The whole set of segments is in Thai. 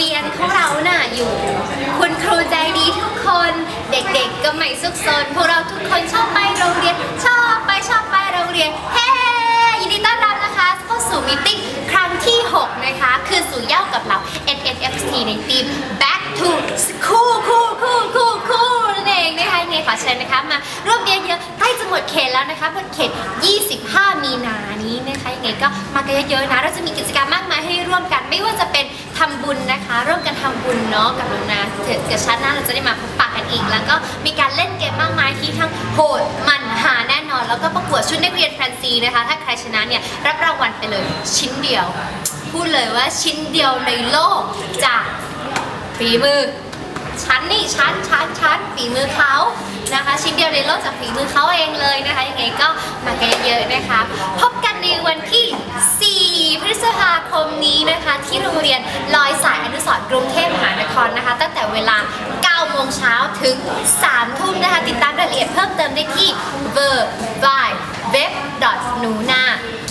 เรียนของเราน่ะอยู่ คุณครูใจดีทุกคน เด็กๆก็ไม่ซุกซนพวกเราทุกคนชอบไปโรงเรียน ชอบไปชอบไปโรงเรียน เฮ้ยินดีต้อนรับนะคะเข้าสู่มิติครั้งที่ 6 นะคะ คือสู่เย่ากับเรา NNFC ในทีม Back to School คู่คู่คู่คู่นั่นเองนะคะยังไงขอเชิญนะคะมาร่วมเรียนเยอะใกล้จะหมดเขตแล้วนะคะหมดเขต 25 มีนานี้นะคะยังไงก็มากันเยอะๆนะ เราจะมีกิจกรรมมากมายให้ร่วมกัน ไม่ว่าจะเป็น ทำบุญนะคะ ร่วมกันทำบุญเนาะกับน้องนาเถือกับชั้นหน้าเราจะได้มาพบปะกันอีก แล้วก็มีการเล่นเกมมากมายที่ทั้งโหดมันหาแน่นอน แล้วก็ประกวดชุดนักเรียนแฟนซีนะคะ ถ้าใครชนะเนี่ยรับรางวัลไปเลยชิ้นเดียว พูดเลยว่าชิ้นเดียวในโลกจากฝีมือชั้นนี่ชั้นชั้นชั้นฝีมือเขานะคะ ชิ้นเดียวในโลกจากฝีมือเขาเองเลยนะคะยังไงก็มากันเยอะๆนะคะ พบกันในวันที่ ที่โรงเรียนลอยสายอนุสรกรุงเทพมหานครนะคะ ตั้งแต่เวลา 9 โมงเช้าถึง 3 ทุ่มนะคะ ติดตามรายละเอียดเพิ่มเติมได้ที่ v e r v i web n u n a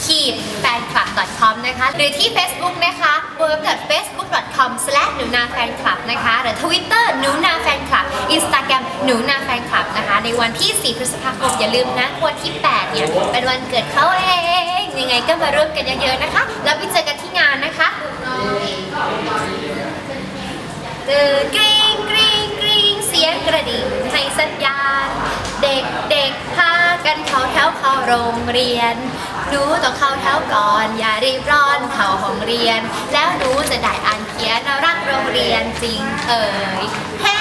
ขีดแฟนคลับ .com นะคะ หรือที่ Facebook นะคะ www.facebook.com หนูนาแฟนคลับนะคะ หรือ Twitter หนูนาแฟนคลับ Instagram หนูนาแฟน ในวันที่ 4 พฤษภาคม อย่าลืมนะ วันที่ 8 เนี่ย เป็นวันเกิดเขาเอง ยังไงก็มาร่วมกันเยอะๆนะคะ แล้วไปเจอกันที่งานนะคะตื่นกริ๊งกริ๊งกริ๊งเสียงกระดิ่งให้สัญญาณ เด็กเด็กๆพากันเข้าแถวเข้าโรงเรียน หนูต้องเข้าแถวก่อน อย่ารีบร้อนเข้าห้องเรียน แล้วหนูจะได้อ่านเขียนรักโรงเรียนจริงเอ่ยเฮ้